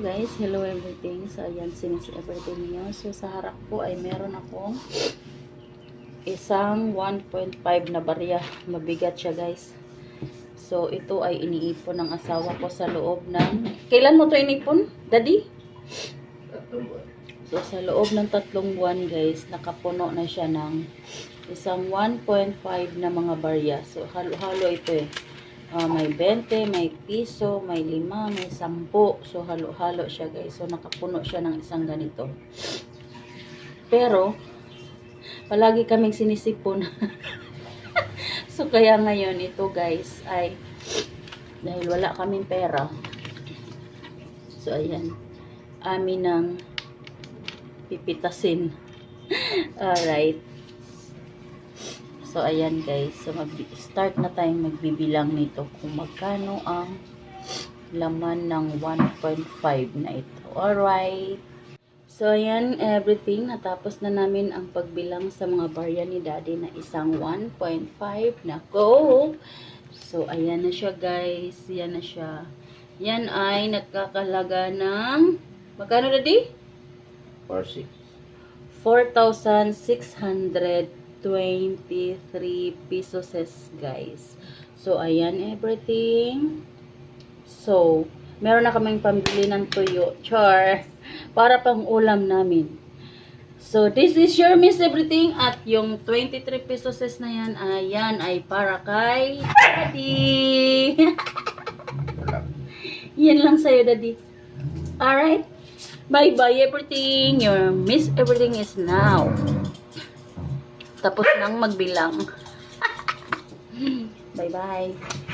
guys, hello everything. So ayan, since everything niyo. So sa harap ko ay meron akong isang 1.5 na barya. Mabigat siya guys. So ito ay iniipon ng asawa ko sa loob ng... Kailan mo to inipon? Daddy? So sa loob ng tatlong buwan guys, nakapuno na siya ng isang 1.5 na mga barya. So halo-halo ito eh. Ah, may 20, may piso, may 5, may 10. So, halo-halo siya guys. So, nakapuno siya ng isang ganito. Pero, palagi kaming sinisipon. so, kaya ngayon ito guys ay dahil wala kaming pera. So, ayan. Amin ng pipitasin. Alright. So, ayan guys. So, mag-start na tayong magbibilang nito kung magkano ang laman ng 1.5 na ito. Alright. So, ayan, everything. Natapos na namin ang pagbilang sa mga barya ni Daddy na isang 1.5 na go. So, ayan na siya guys. Yan na siya. Yan ay nagkakalaga ng magkano Daddy? 4-6. 4,623 pesos guys. So, ayan everything. So, meron na kaming pambili ng tuyo. Char. Para pang ulam namin. So, this is your miss everything. At yung 23 pesos na yan, ayan ay para kay Daddy. Yan lang sa'yo, Daddy. Alright? Bye-bye everything. Your miss everything is now. Tapos nang magbilang. Bye-bye.